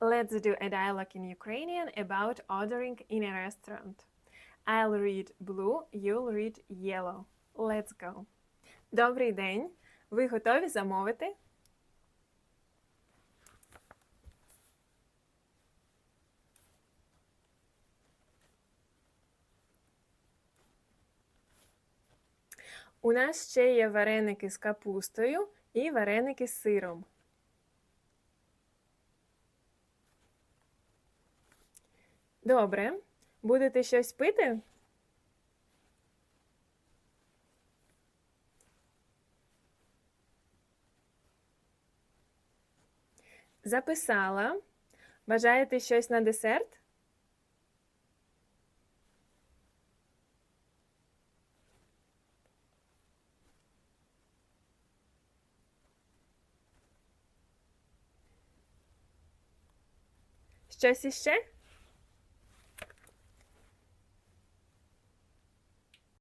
Let's do a dialogue in Ukrainian about ordering in a restaurant. I'll read blue, you'll read yellow. Let's go. Добрий день. Ви готові замовити? У нас ще є вареники з капустою і вареники з сиром. Добре. Будете щось пити? Записала. Бажаєте щось на десерт? Щось іще?